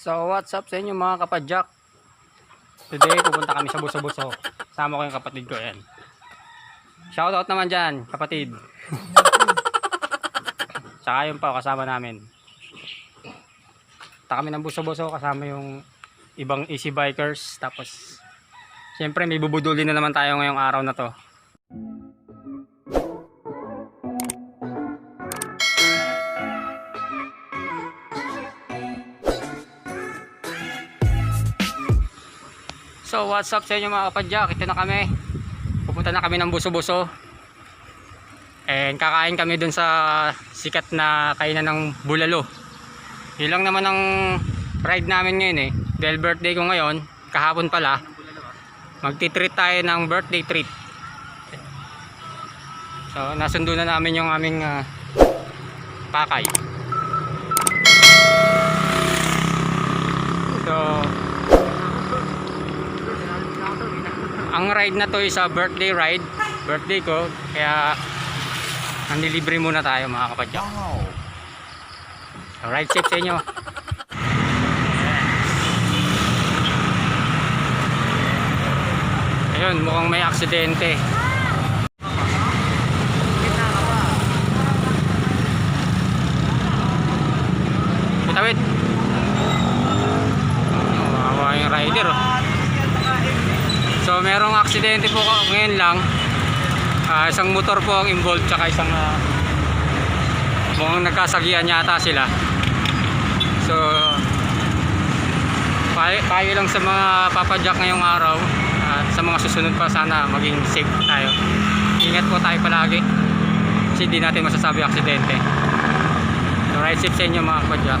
So what's up sa inyo mga kapadyak? Today pupunta kami sa Buso-Buso. Sama ko yung kapatid ko yan. Shoutout naman dyan, kapatid. Tsaka yun pa, kasama namin. Punta kami ng Buso-Buso kasama yung ibang easy bikers. Tapos, syempre may bubudulin na naman tayo ngayong araw na to. What's up sa inyo mga kapadyak? Ito na kami. Pupunta na kami ng buso-buso. And kakain kami dun sa sikat na kainan ng bulalo. Yun lang naman ang ride namin ngayon eh. Dahil birthday ko ngayon, kahapon pala, magti-treat tayo ng birthday treat. So nasundo na namin yung aming ah, pakay. So ang ride na to is a birthday ride. Birthday ko. Kaya nanilibre muna tayo mga kapadyak. So, ride safe sa inyo. Ayun mukhang may aksidente. Kitawid. Oh, Mawawa yung rider oh. So merong aksidente po ko- ngayon lang. Ah, isang motor po ang involved tsaka isang uh, mukhang nagkasagian yata sila. So payo, payo lang sa mga papadyak ngayong araw at sa mga susunod pa sana maging safe tayo. Ingat po tayo palagi kasi hindi natin masasabi aksidente. So ride safe sa inyo mga kapadyak.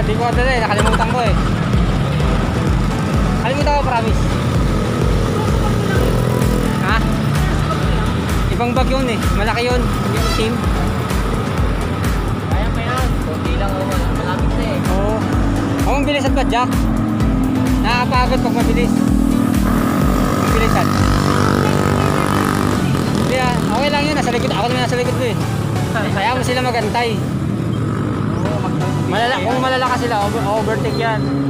pala, di ko madala eh. Nakalimutan ko eh. Nakalimutan ko, promise. Ha? Ibang bag yun eh. Malaki yun. Yung team. Kaya pa yan. Kunti lang oh, o. Malapit na eh. Oo. Oh, ang bilis at ba, Jack? Nakakapagod pag mabilis. Ang bilis at. Kaya, okay lang yun. Nasa likod. Ako naman nasa likod ko eh. Kaya mo sila magantay. Malala kung malalaka sila, over overtake yan.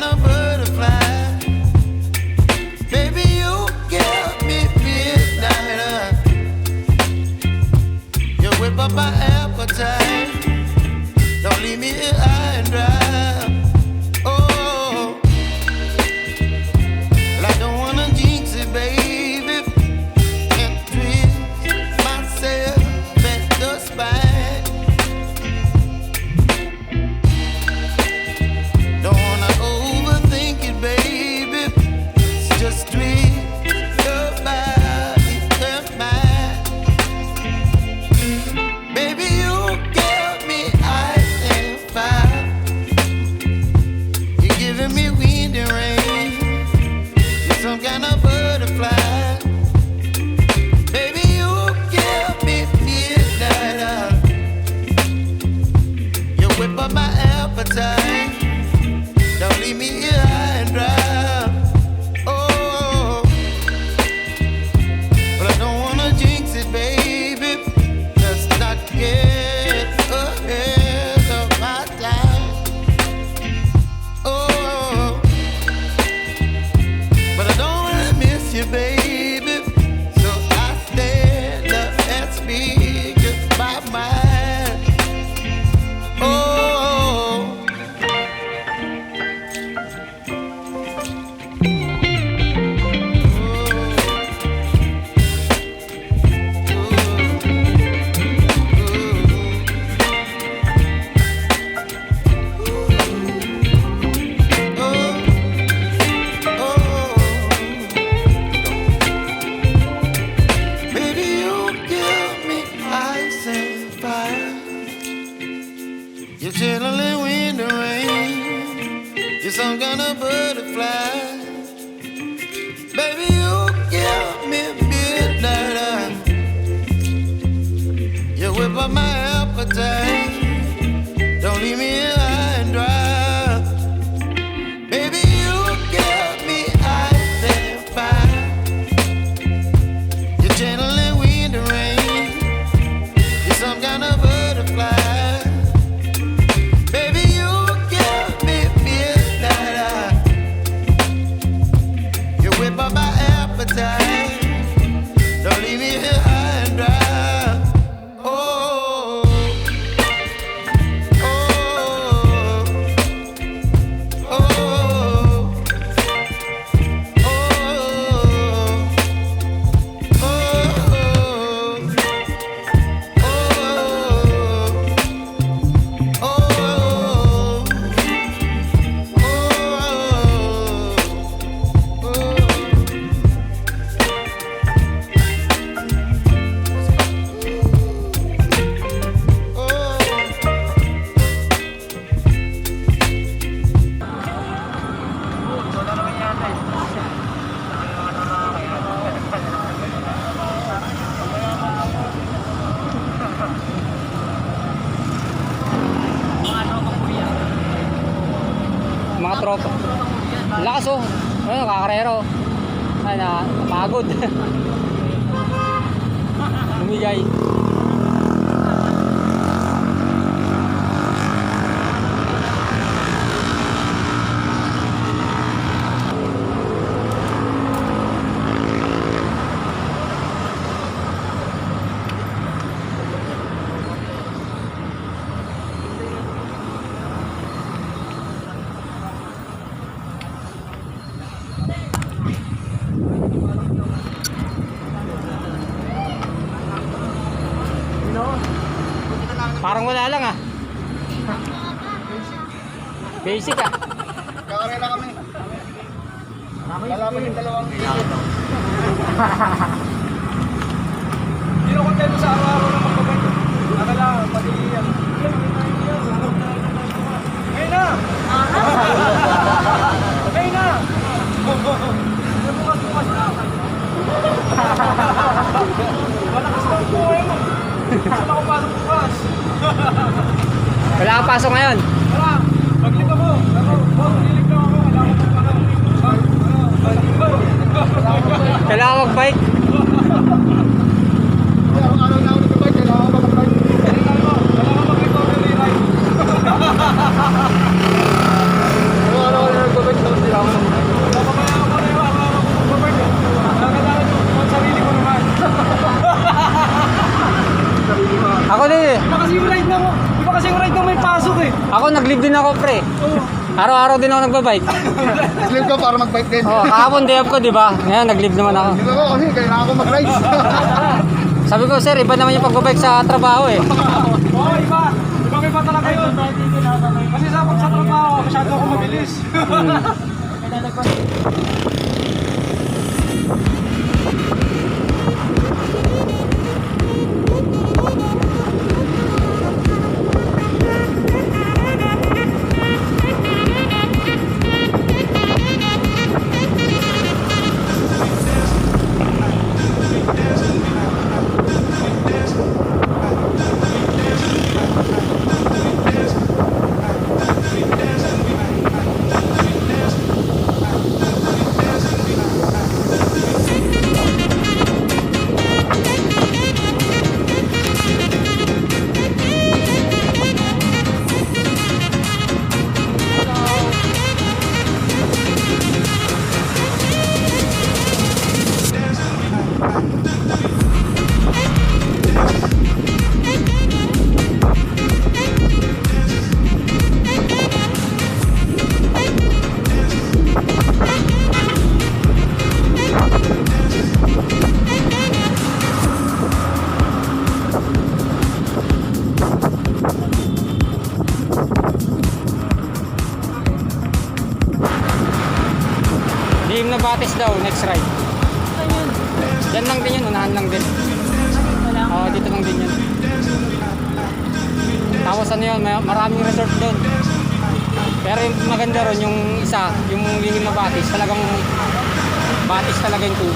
love. Basic ah. Kakarela kami. Lalaban yung dalawang Sino kontento sa araw-araw ng magbabay? Nakala, pati yan. Ngayon na! Ngayon na! Bukas-bukas na! Malakas lang po eh. Saan ako pasok bukas? Wala kang pasok ngayon. Tara! Maglit ako! Ako, boss, lilig na ako. Kailangan ko pa ano. Kailangan mag-bike. Araw-araw na ako nagbabay, kailangan ko mag-ride. Kailangan ko, kailangan mag-recovery ride. Araw-araw na nagbabay, tapos hindi ako mag-ride. Napapaya ako na yung araw-araw ko magbabay. Nakakailangan ko ang sarili ko naman. Ako din eh. Iba kasi yung ride na mo. Iba kasi yung ride na may pasok eh. Ako nag-leave din ako pre. Araw-araw din ako nagbabike. Slim ka para mag-bike din. Oh, kahapon day off ko, di ba? Ngayon nag-leave naman ako. Dito ko kasi kailangan ko mag-ride. Sabi ko, sir, iba naman yung pagbabike sa trabaho eh. Oo, iba. Iba may pa talaga yun. Kasi sa sa trabaho, masyado ako mabilis. Diim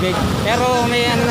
tubig. Pero may ano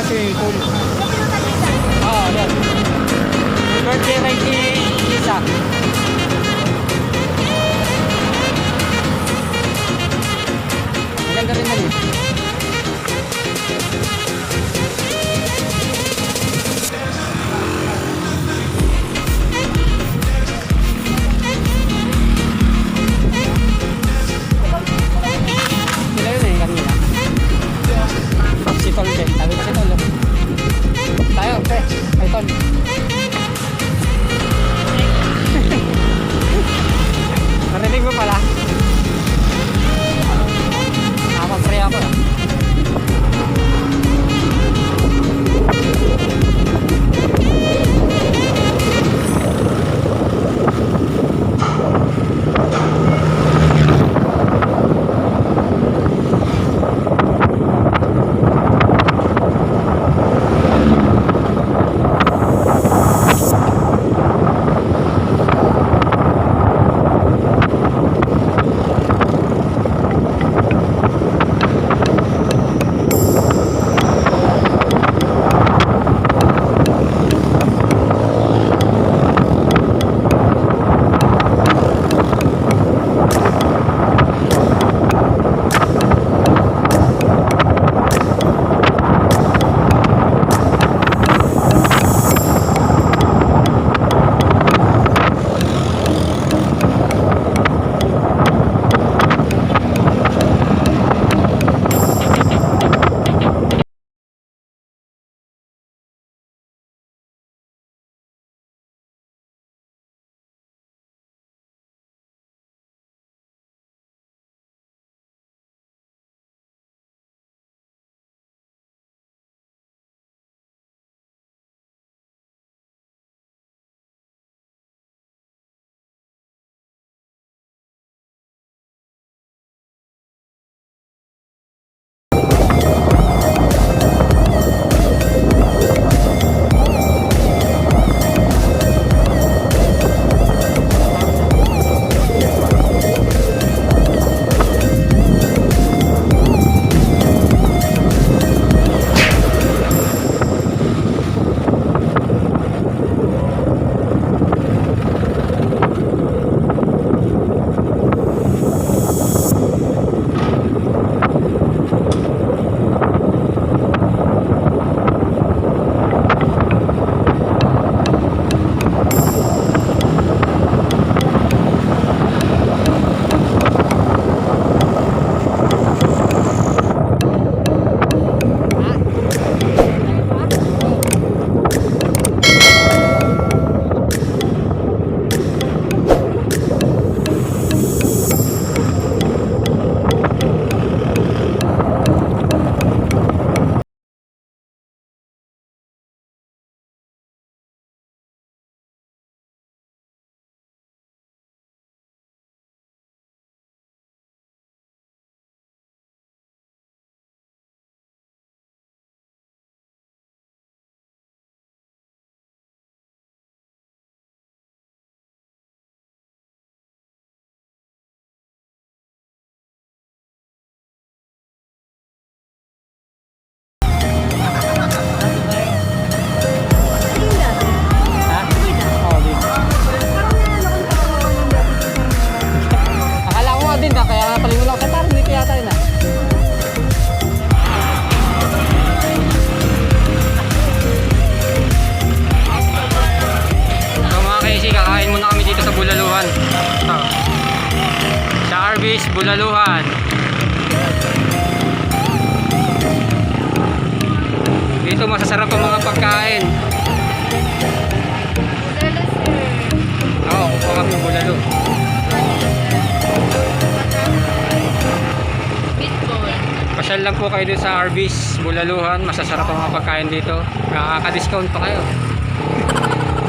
po kayo dito sa Arby's Bulaluhan. Masasarap ang mga pagkain dito. Nakaka-discount pa kayo.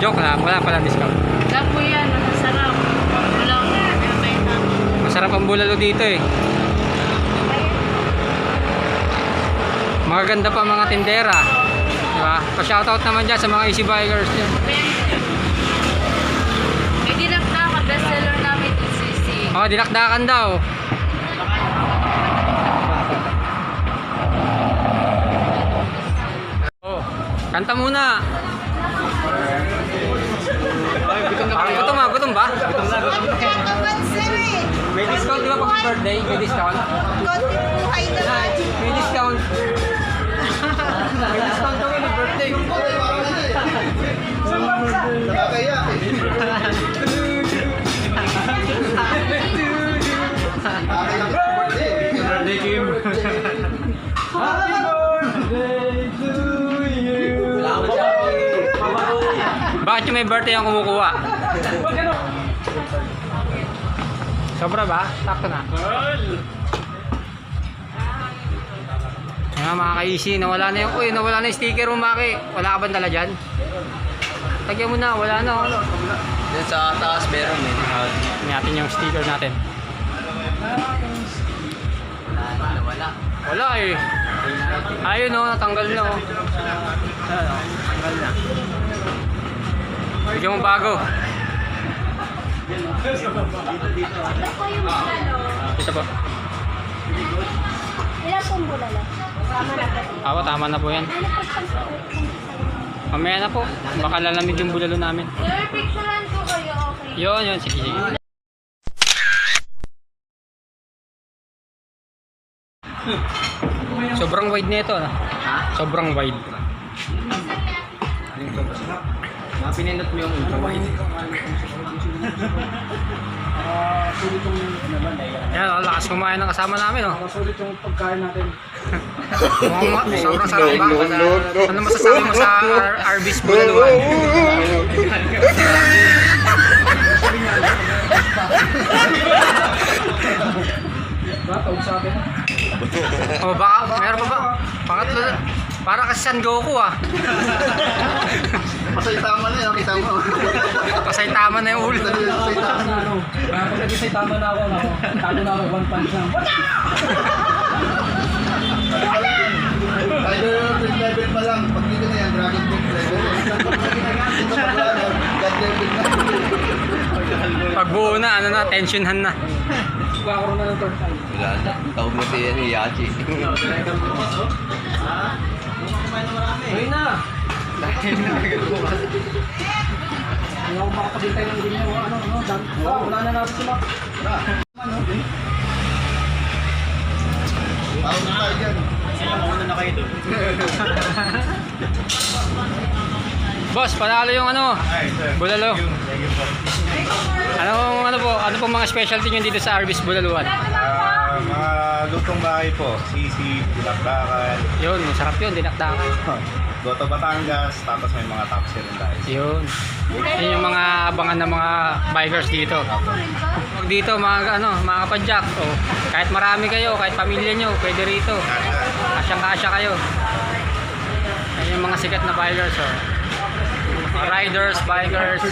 Joke lang, wala pala discount. Wala po yan, masarap. Wala ko, na. Masarap ang bulalo dito eh. Magaganda pa mga tindera. Di ba? Pa-shoutout naman dyan sa mga easy bikers dyan. May dinakdaka, bestseller namin yung sisi. Oh, dinakdakan daw. Kanta muna. Ah, gutom ba? Gutom ba? May discount di ba pag birthday? May discount? May discount. May discount kami ng birthday. Birthday, may birthday ang kumukuha? Sobra ba? Sakto na. Nga mga ka-easy, nawala na yung, uy, nawala na yung sticker mo, Maki. Wala ka ba dala dyan? Tagyan mo na, wala na. oh. Yan sa taas meron eh. Natin yung sticker natin. Wala, wala. Wala eh. Ayun oh, natanggal na oh. Ano, tanggal na. Bigyan mo bago. Ito po. Ilan pong bulalo? Tama na po. Awa, tama na po yan. Mamaya na po. Baka lalamig yung bulalo namin. Sir, picturean ko kayo, okay? Yun, yun. Sige, sige. Sobrang wide nito, no? Sobrang wide. Mga pinindot mo yung ultra wide. Yan, oh, lakas kumain ng kasama namin, oh. Sulit yung pagkain natin. Mukhang ma- sobrang sarap ba? Ano masasabi mo sa Ar- Arby's Bulaluan? Ba, tawag sa atin. Oh, baka, meron pa ba? Pangatlo. Para kasi San Goku, ah. Pasay tama na yan, kita mo. Pasay tama na yung ulo. Pasay tama na Pag nag-isay tama na ako, ako. Tago na ako, one punch lang. Either first level pa lang, pag dito na yan, Dragon Ball level. Dito pa lang, God level na. Pag buo na, ano na, tensionhan na. Kakaroon na ng turn time. Wala na. Tawag mo si yan, Yachi. Ayun na! Hindi ako makapagintay ng ganyan. Ano, ano, dami. Oh, wala na natin sila. Tawag na tayo dyan. Boss, panalo yung ano, bulalo. Ano, ano po, ano pong mga specialty nyo dito sa Arby's Bulaluan? Ah, mga lutong bahay po, sisi, bulakbakan, Yun, masarap yun, dinakdakan. Goto Batangas, tapos may mga taxi rin tayo. Yun. Yun yung mga abangan ng mga bikers dito. Dito, mga, ano, mga kapadyak, oh, kahit marami kayo, kahit pamilya nyo, pwede rito. Kasyang-kasya kayo. Yan yung mga sikat na bikers, oh riders, bikers.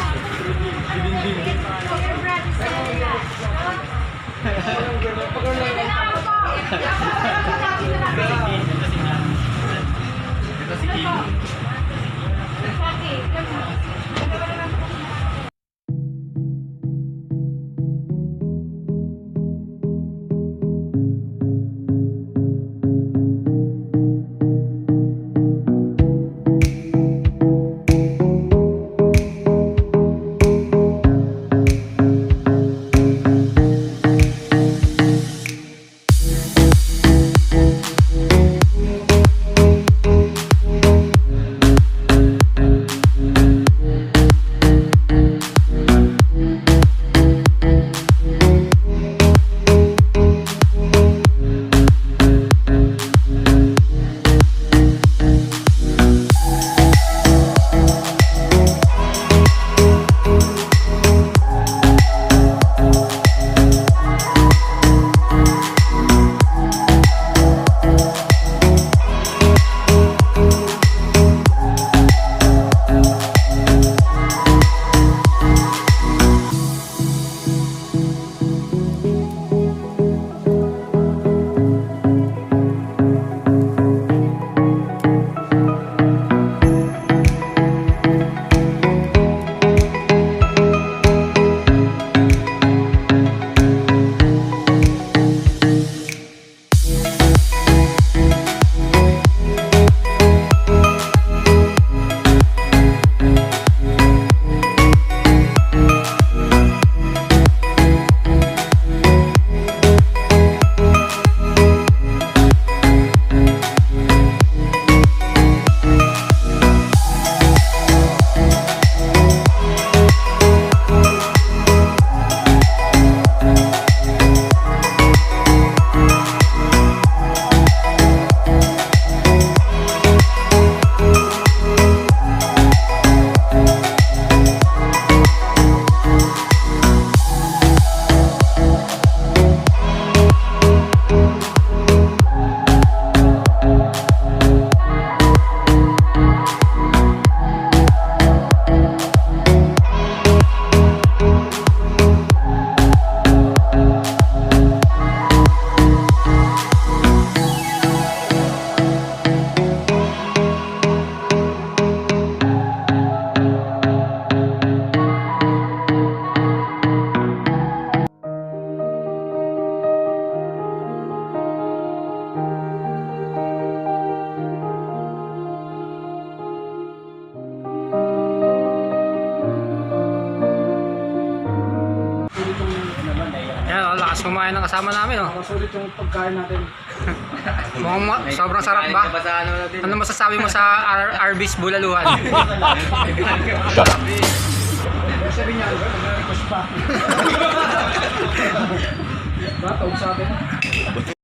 Pagkain ng kasama namin, oh. Masulit yung pagkain natin. Mukhang ma- sobrang sarap ba? Ano natin? Ano masasabi mo sa R- Arby's Bulaluhan? Shut up. Sabi niya, ano, nagrequest pa. Ba, tawag sa atin.